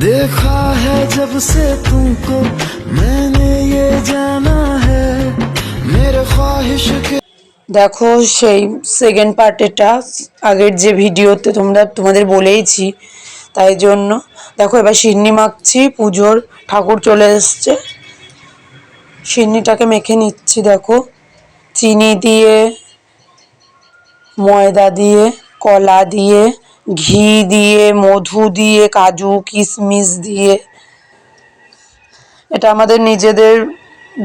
देखा है जब से तुमको मैंने ये जाना है मेरे ख्वाहिश के দেখো সেই সেকেন্ড পার্টেটা আগের যে ভিডিওতে তোমরা তোমাদের বলেইছি তাই জন্য দেখো এবার সিন্নি মাখছি পুজোর ঠাকুর চলে এসছে সিন্নিটাকে মেখে নিচ্ছি দেখো চিনি দিয়ে ময়দা দিয়ে কলা দিয়ে ঘি দিয়ে, মধু দিয়ে, কাজু, কিশমিশ দিয়ে। এটা আমাদের নিজেদের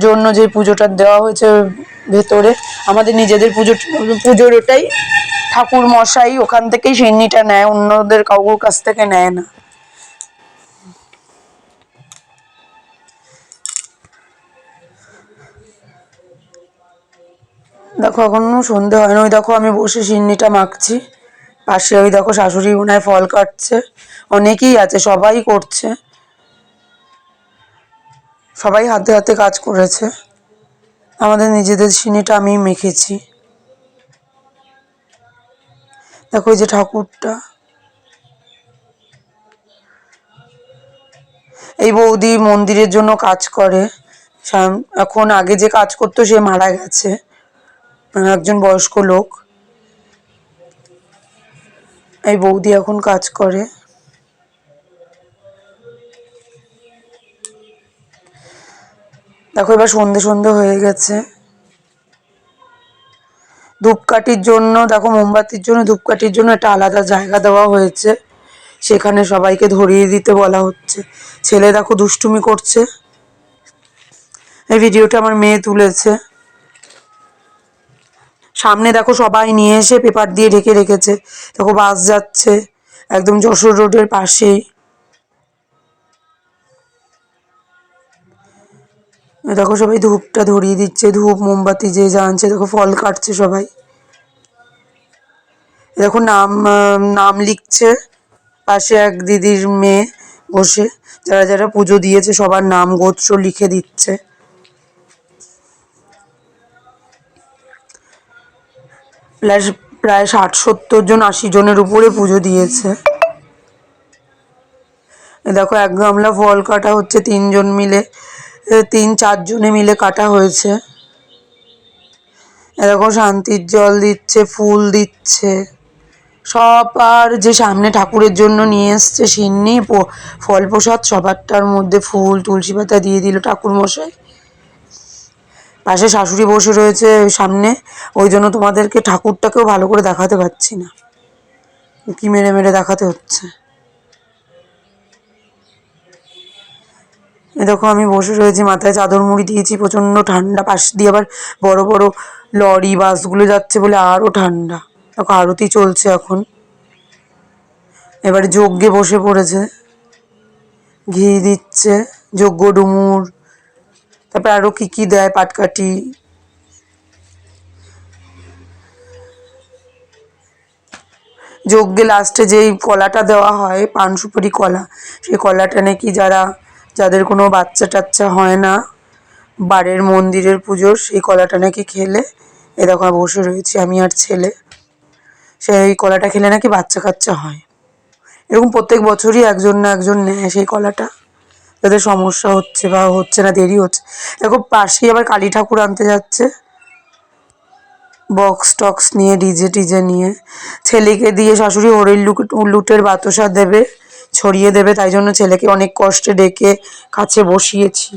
জন্য যে পুজোটা দেওয়া হয়েছে ভেতরে, আমাদের নিজেদের পুজো পুজোর ওটাই ঠাকুর মশাই ওখান থেকেই সিন্নিটা নেয়, অন্যদের কাউর কাছ থেকে নেয় না। দেখো, এখনও সন্ধে হয় না ওই দেখো, আমি বসে সিন্নিটা মাখছি। পাশে ওই দেখো শাশুড়ি উনায় ফল কাটছে। অনেকেই আছে, সবাই করছে। সবাই হাতে হাতে কাজ করেছে। আমাদের নিজেদের সিনিটা আমি মেখেছি। দেখো যে ঠাকুরটা। এই বৌদি মন্দিরের জন্য কাজ করে। এখন আগে যে কাজ করতো সে মারা গেছে। মানে একজন বয়স্ক লোক। এই বৌদি এখন কাজ করে। দেখো এবার সন্ধে সন্ধে হয়ে গেছে। ধূপকাঠির জন্য, দেখো মোমবাতির জন্য, ধূপকাঠির জন্য একটা আলাদা জায়গা দেওয়া হয়েছে। সেখানে সবাইকে ধরিয়ে দিতে বলা হচ্ছে। ছেলে দেখো দুষ্টুমি করছে। এই ভিডিওটা আমার মেয়ে তুলেছে। সামনে দেখো সবাই নিয়ে এসে পেপার দিয়ে ঢেকে রেখেছে। দেখো বাস যাচ্ছে, একদম যশোর রোডের পাশেই। দেখো সবাই ধূপটা ধরিয়ে দিচ্ছে, ধূপ, মোমবাতি যে জানছে দেখো ফল কাটছে সবাই। দেখো নাম নাম লিখছে পাশে এক দিদির মেয়ে বসে, যারা যারা পুজো দিয়েছে সবার নাম গোত্র লিখে দিচ্ছে। প্রায় প্রায় ষাট, সত্তর জন, আশি জনের উপরে পুজো দিয়েছে। দেখো, এক গামলা ফল কাটা হচ্ছে, তিনজন মিলে তিন চারজনে মিলে কাটা হয়েছে। এরকম শান্তির জল দিচ্ছে, ফুল দিচ্ছে। সব আর যে সামনে ঠাকুরের জন্য নিয়ে এসছে, সিন্নি ফল প্রসাদ সবারটার মধ্যে ফুল, তুলসী পাতা দিয়ে দিল ঠাকুর মশাই পাশে শাশুড়ি বসে রয়েছে সামনে। ওই জন্য তোমাদেরকে ঠাকুরটাকেও ভালো করে দেখাতে পারছি না। কি মেরে মেরে দেখাতে হচ্ছে। এ দেখো, আমি বসে রয়েছি, মাথায় চাদর মুড়ি দিয়েছি, প্রচণ্ড ঠান্ডা। পাশ দিয়ে আবার বড় বড় লরি, বাসগুলো যাচ্ছে বলে আরও ঠান্ডা। দেখো, আরতি চলছে এখন। এবারে যজ্ঞে বসে পড়েছে। ঘি দিচ্ছে, যজ্ঞ ডুমুর। তারপর আরও কী কী দেয় পাটকাঠি? যজ্ঞে লাস্টে যেই কলাটা দেওয়া হয়, পান সুপারি কলা, সেই কলাটা নাকি যারা, যাদের কোনো বাচ্চা টাচ্চা হয় না, বাড়ির মন্দিরের পুজোর, সেই কলাটা নাকি খেলে। এ দেখো বসে রয়েছি, আমি আর ছেলে। সেই কলাটা খেলে নাকি বাচ্চা কাচ্চা হয়। এরকম প্রত্যেক বছরই একজন না একজন নেয় সেই কলাটা। যাদের সমস্যা হচ্ছে বা হচ্ছে না, দেরি হচ্ছে। দেখো, পাশেই আবার কালী ঠাকুর আনতে যাচ্ছে। বক্স টক্স নিয়ে ডিজে টিজে নিয়ে। ছেলেকে দিয়ে শাশুড়ি হরির লুটের বাতাসা দেবে, ছড়িয়ে দেবে, তাই জন্য ছেলেকে অনেক কষ্টে ডেকে কাছে বসিয়েছি।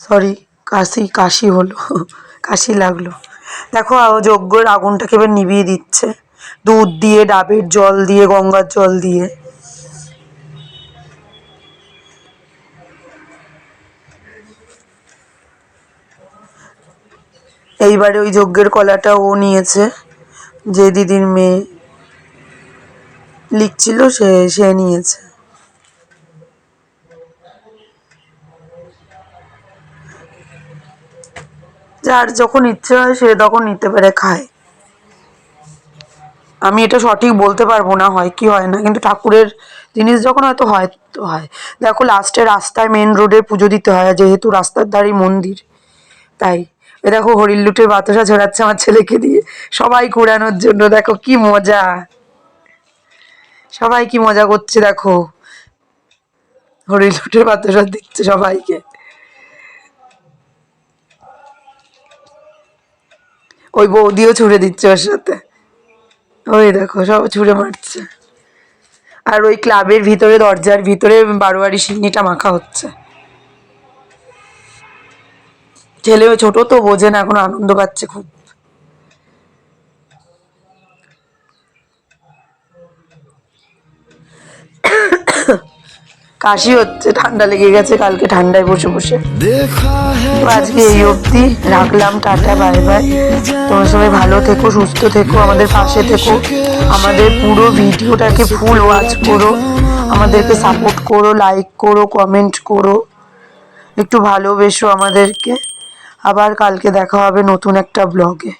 সরি কাশি কাশি হলো, কাশি লাগল। দেখো যজ্ঞের আগুনটাকে এবার নিভিয়ে দিচ্ছে। দুধ দিয়ে, ডাবের জল দিয়ে, গঙ্গার জল দিয়ে। এইবারে ওই যজ্ঞের কলাটা ও নিয়েছে, যে দিদির মেয়ে। লিখছিল সে সে নিয়েছে। যার যখন ইচ্ছে হয় সে তখন নিতে পারে, খায়। আমি এটা সঠিক বলতে পারব না, হয় কি হয় না, কিন্তু ঠাকুরের জিনিস যখন হয়তো হয় তো হয়। দেখো লাস্টে রাস্তায় মেন রোডে পুজো দিতে হয় যেহেতু রাস্তার ধারেই মন্দির, তাই। এ দেখো হরিণ লুটের বাতাসা ছড়াচ্ছে আমার ছেলেকে দিয়ে, সবাই ঘোরানোর জন্য, দেখো কি মজা। সবাই কি মজা করছে, দেখো। হরিণ লুটের বাতাসা দিচ্ছে সবাইকে। ওই বৌদিও ছুড়ে দিচ্ছে ওর সাথে। ওই দেখো, সব ছুঁড়ে মারছে। আর ওই ক্লাবের ভিতরে, দরজার ভিতরে বারোয়ারি সিন্নিটা মাখা হচ্ছে। ছেলে ছোট তো বোঝে না, এখন আনন্দ পাচ্ছে খুব। কাশি হচ্ছে ঠান্ডা লেগে গেছে কালকে ঠান্ডায় বসে বসে। হ্যাঁ, তো আজকে এই অবধি রাখলাম টাটা বাই বাই। তোমার সবাই ভালো থেকো সুস্থ থেকো আমাদের পাশে থেকো। আমাদের পুরো ভিডিওটাকে ফুল ওয়াচ করো। আমাদেরকে সাপোর্ট করো লাইক করো কমেন্ট করো। একটু ভালোবেসো আমাদেরকে। আবার কালকে দেখা হবে নতুন একটা ব্লগে।